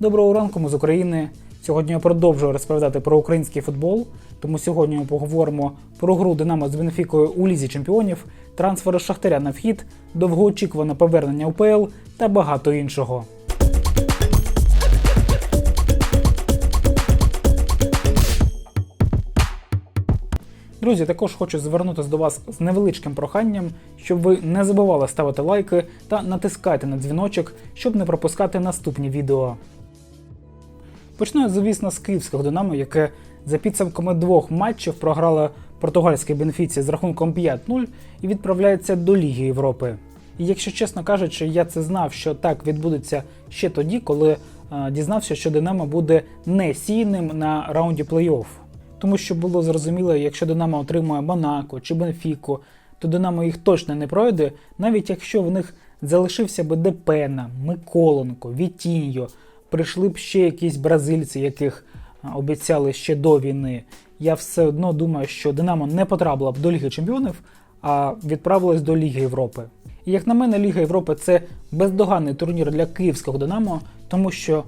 Доброго ранку, ми з України. Сьогодні я продовжую розповідати про український футбол. Тому сьогодні ми поговоримо про гру Динамо з Бенфікою у Лізі Чемпіонів, трансфери Шахтаря на вхід, довгоочікуване повернення УПЛ та багато іншого. Друзі, також хочу звернутися до вас з невеличким проханням, щоб ви не забували ставити лайки та натискати на дзвіночок, щоб не пропускати наступні відео. Почну, звісно, з київського Динамо, яке за підсумками двох матчів програло португальській Бенфіці з рахунком 5-0 і відправляється до Ліги Європи. І якщо чесно кажучи, я це знав, що так відбудеться ще тоді, коли е, дізнався, що Динамо буде не сійним на раунді плей-офф. Тому що було зрозуміло, якщо Динамо отримує Монако чи Бенфіку, то Динамо їх точно не пройде, навіть якщо в них залишився би Депена, Миколенко, Вітіньо, прийшли б ще якісь бразильці, яких обіцяли ще до війни. Я все одно думаю, що Динамо не потрапила б до Ліги Чемпіонів, а відправилась до Ліги Європи. І як на мене, Ліга Європи це бездоганний турнір для київського Динамо, тому що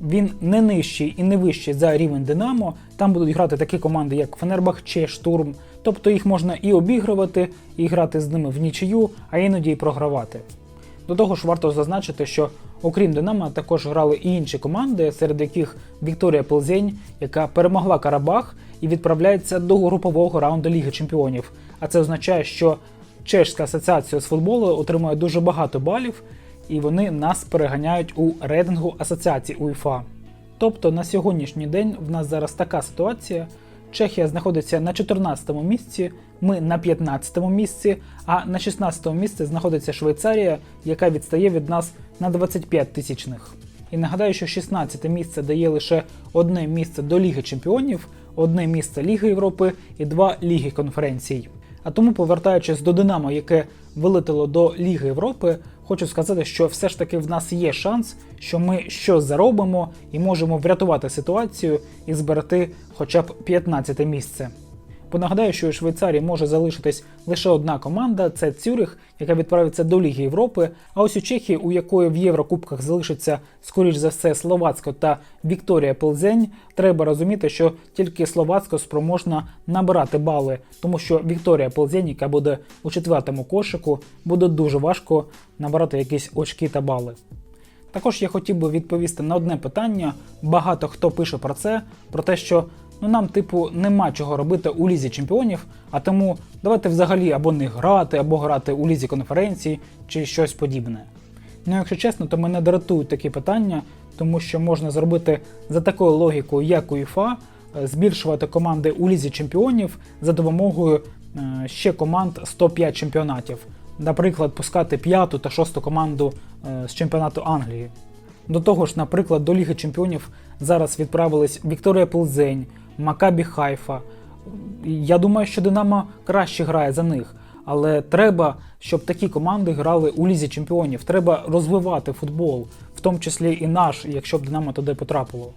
він не нижчий і не вищий за рівень Динамо. Там будуть грати такі команди, як Фенербахче, Штурм. Тобто їх можна і обігрувати, і грати з ними в нічию, а іноді і програвати. До того ж, варто зазначити, що окрім Динамо, також грали і інші команди, серед яких Вікторія Плзень, яка перемогла Карабах і відправляється до групового раунду Ліги Чемпіонів. А це означає, що Чешська асоціація з футболу отримує дуже багато балів, і вони нас переганяють у рейтингу асоціації УЄФА. Тобто на сьогоднішній день в нас зараз така ситуація. Чехія знаходиться на 14-му місці, ми на 15-му місці, а на 16-му місці знаходиться Швейцарія, яка відстає від нас на 25 тисячних. І нагадаю, що 16 місце дає лише одне місце до Ліги Чемпіонів, одне місце Ліги Європи і два Ліги конференцій. А тому, повертаючись до Динамо, яке вилетіло до Ліги Європи, хочу сказати, що все ж таки в нас є шанс, що ми щось заробимо і можемо врятувати ситуацію і зберегти хоча б 15 місце. Бо нагадаю, що у Швейцарії може залишитись лише одна команда це Цюрих, яка відправиться до Ліги Європи. А ось у Чехії, у якої в Єврокубках залишиться, скоріш за все, Словацько та Вікторія Плзень, треба розуміти, що тільки Словацько спроможна набирати бали, тому що Вікторія Плзень, яка буде у четвертому кошику, буде дуже важко набирати якісь очки та бали. Також я хотів би відповісти на одне питання. Багато хто пише про це, про те, що ну нам, типу, нема чого робити у лізі чемпіонів, а тому давайте взагалі або не грати, або грати у лізі конференції чи щось подібне. Ну, якщо чесно, то мене дратують такі питання, тому що можна зробити за такою логікою, як УЄФА, е, збільшувати команди у лізі чемпіонів за допомогою е, ще команд 105 чемпіонатів. Наприклад, пускати п'яту та шосту команду е, з чемпіонату Англії. До того ж, наприклад, до Ліги Чемпіонів зараз відправились Вікторія Плзень, Макабі Хайфа. Я думаю, що Динамо краще грає за них. Але треба, щоб такі команди грали у Лізі Чемпіонів. Треба розвивати футбол, в тому числі і наш, якщо б Динамо туди потрапило.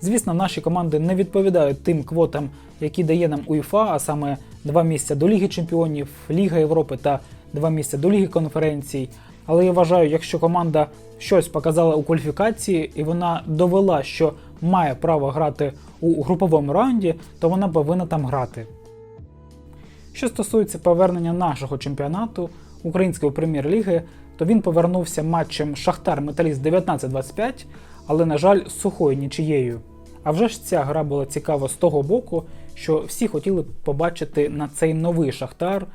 Звісно, наші команди не відповідають тим квотам, які дає нам УЄФА, а саме два місця до Ліги Чемпіонів, Ліга Європи та два місця до Ліги конференцій. Але я вважаю, якщо команда щось показала у кваліфікації і вона довела, що має право грати у груповому раунді, то вона повинна там грати. Що стосується повернення нашого чемпіонату Української прем'єр-ліги, то він повернувся матчем Шахтар Металіст 19-25, але, на жаль, сухою нічиєю. А вже ж ця гра була цікава з того боку, що всі хотіли побачити на цей новий Шахтар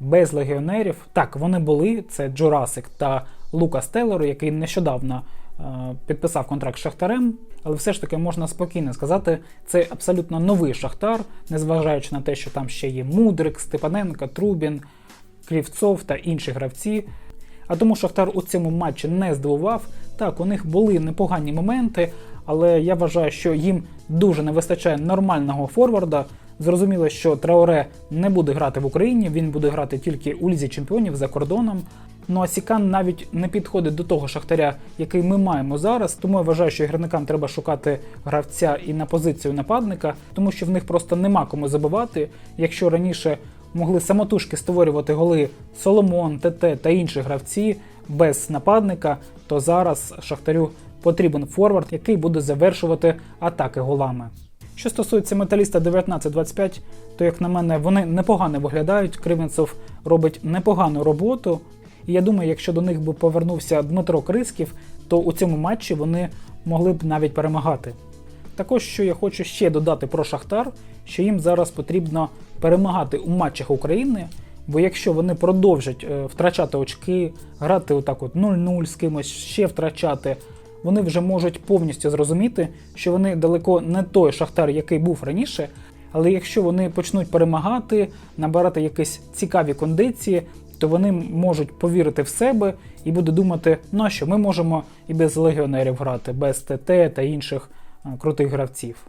без легіонерів. Так, вони були, це Джурасик та Лукас Тейлор, який нещодавно е, підписав контракт з Шахтарем, але все ж таки можна спокійно сказати, це абсолютно новий Шахтар, незважаючи на те, що там ще є Мудрик, Степаненко, Трубін, Крівцов та інші гравці. А тому Шахтар у цьому матчі не здивував. Так, у них були непогані моменти, але я вважаю, що їм дуже не вистачає нормального форварда. Зрозуміло, що Траоре не буде грати в Україні, він буде грати тільки у Лізі Чемпіонів за кордоном. Ну а Сікан навіть не підходить до того шахтаря, який ми маємо зараз. Тому я вважаю, що гірникам треба шукати гравця і на позицію нападника, тому що в них просто нема кому забивати. Якщо раніше могли самотужки створювати голи Соломон, ТТ та інші гравці без нападника, то зараз Шахтарю потрібен форвард, який буде завершувати атаки голами. Що стосується металіста 19-25, то, як на мене, вони непогано виглядають. Кривенцев робить непогану роботу. І я думаю, якщо до них би повернувся Дмитро Крисків, то у цьому матчі вони могли б навіть перемагати. Також що я хочу ще додати про Шахтар, що їм зараз потрібно перемагати у матчах України, бо якщо вони продовжать е, втрачати очки, грати отак от 0-0 з кимось, ще втрачати, вони вже можуть повністю зрозуміти, що вони далеко не той Шахтар, який був раніше. Але якщо вони почнуть перемагати, набирати якісь цікаві кондиції, то вони можуть повірити в себе і будуть думати, ну що ми можемо і без легіонерів грати, без ТТ та інших крутих гравців.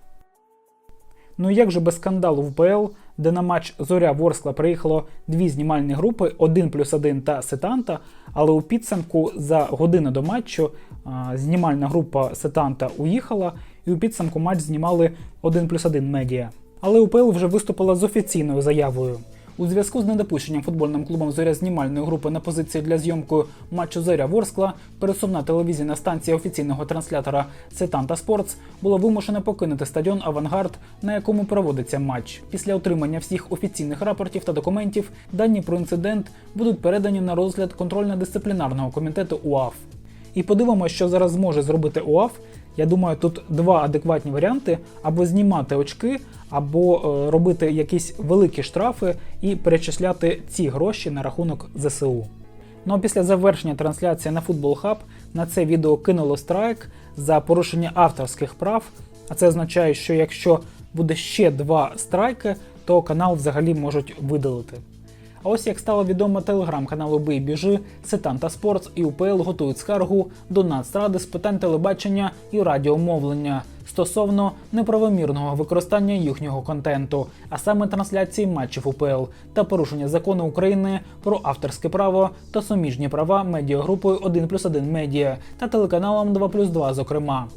Ну і як же без скандалу в БЛ, де на матч Зоря Ворскла приїхало дві знімальні групи, 1 плюс 1 та Сетанта, але у підсумку за годину до матчу а, знімальна група Сетанта уїхала, і у підсумку матч знімали 1 плюс 1 медіа. Але УПЛ вже виступила з офіційною заявою. У зв'язку з недопущенням футбольним клубом Зоря знімальної групи на позиції для зйомки матчу Зоря Ворскла, пересувна телевізійна станція офіційного транслятора Сетанта Спортс була вимушена покинути стадіон Авангард, на якому проводиться матч. Після отримання всіх офіційних рапортів та документів дані про інцидент будуть передані на розгляд контрольно-дисциплінарного комітету УАФ. І подивимося, що зараз зможе зробити УАФ. Я думаю, тут два адекватні варіанти: або знімати очки, або е, робити якісь великі штрафи і перечисляти ці гроші на рахунок ЗСУ. Ну а після завершення трансляції на Football Hub на це відео кинуло страйк за порушення авторських прав. А це означає, що якщо буде ще два страйки, то канал взагалі можуть видалити. А ось як стало відомо телеграм-каналу Бий Біжи, Сетанта Спортс і УПЛ готують скаргу до Нацради з питань телебачення і радіомовлення стосовно неправомірного використання їхнього контенту, а саме трансляції матчів УПЛ та порушення закону України про авторське право та суміжні права медіагрупою 1 плюс 1 медіа та телеканалом 2 плюс 2 зокрема.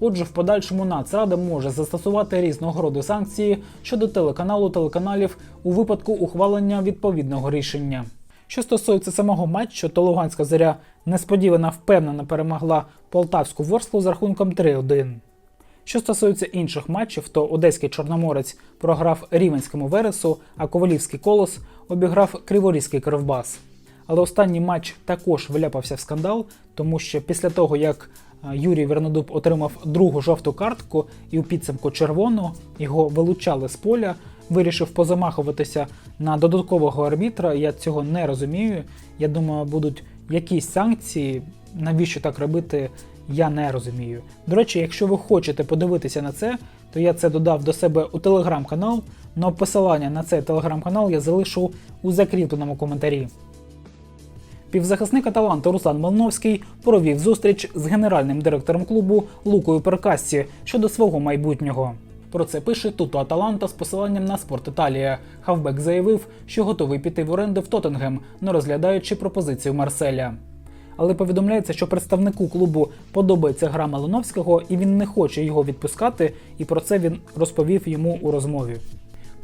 Отже, в подальшому Нацрада може застосувати різного роду санкції щодо телеканалу телеканалів у випадку ухвалення відповідного рішення. Що стосується самого матчу, то Луганська зоря несподівано впевнено перемогла полтавську ворсклу з рахунком 3-1. Що стосується інших матчів, то Одеський Чорноморець програв Рівенському Вересу, а Ковалівський колос обіграв Криворізький Кривбас. Але останній матч також вляпався в скандал, тому що після того, як е, Юрій Вернодуб отримав другу жовту картку і у підсумку червону, його вилучали з поля, вирішив позамахуватися на додаткового арбітра. Я цього не розумію. Я думаю, будуть якісь санкції. Навіщо так робити? Я не розумію. До речі, якщо ви хочете подивитися на це, то я це додав до себе у телеграм-канал. Но посилання на цей телеграм-канал я залишу у закріпленому коментарі. Півзахисник Аталанта Руслан Малновський провів зустріч з генеральним директором клубу Лукою Перкассі щодо свого майбутнього. Про це пише Туто Аталанта з посиланням на спорт Італія. Хавбек заявив, що готовий піти в оренду в Тоттенгем, не розглядаючи пропозицію Марселя. Але повідомляється, що представнику клубу подобається гра Малиновського і він не хоче його відпускати, і про це він розповів йому у розмові.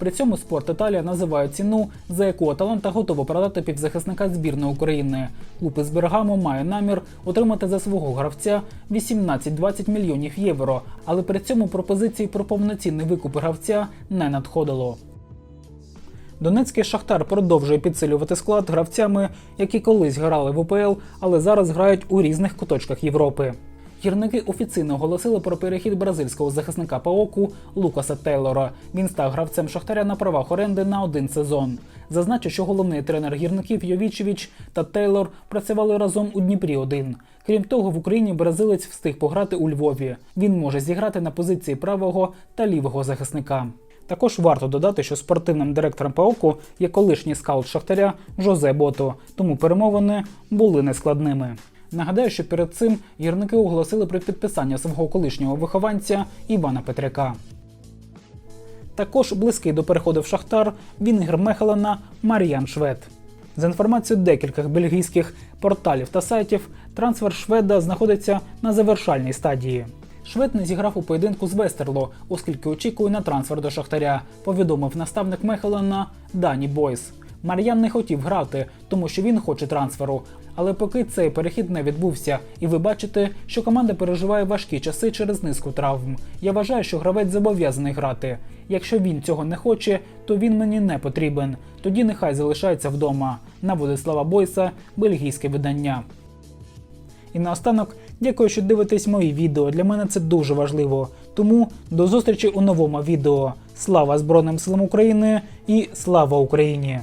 При цьому спорт Італія називає ціну, за яку Аталанта готова продати півзахисника збірної України. Клуб із Бергамо має намір отримати за свого гравця 18-20 мільйонів євро, але при цьому пропозиції про повноцінний викуп гравця не надходило. Донецький Шахтар продовжує підсилювати склад гравцями, які колись грали в УПЛ, але зараз грають у різних куточках Європи. Гірники офіційно оголосили про перехід бразильського захисника ПАОКу Лукаса Тейлора. Він став гравцем Шахтаря на правах оренди на один сезон. Зазначу, що головний тренер гірників Йовічевич та Тейлор працювали разом у Дніпрі 1 Крім того, в Україні бразилець встиг пограти у Львові. Він може зіграти на позиції правого та лівого захисника. Також варто додати, що спортивним директором ПАОКу є колишній скаут Шахтаря Жозе Бото, тому перемовини були нескладними. Нагадаю, що перед цим гірники оголосили про підписання свого колишнього вихованця Івана Петряка. Також близький до переходу в Шахтар Вінгер Мехелена Мар'ян Швед. За інформацією декількох бельгійських порталів та сайтів, трансфер Шведа знаходиться на завершальній стадії. Швед не зіграв у поєдинку з Вестерло, оскільки очікує на трансфер до Шахтаря, повідомив наставник Мехелена Дані Бойс. Мар'ян не хотів грати, тому що він хоче трансферу, Але поки цей перехід не відбувся, і ви бачите, що команда переживає важкі часи через низку травм. Я вважаю, що гравець зобов'язаний грати. Якщо він цього не хоче, то він мені не потрібен. Тоді нехай залишається вдома. На Владислава Бойса, бельгійське видання. І наостанок, дякую, що дивитесь мої відео. Для мене це дуже важливо. Тому до зустрічі у новому відео. Слава Збройним силам України і слава Україні!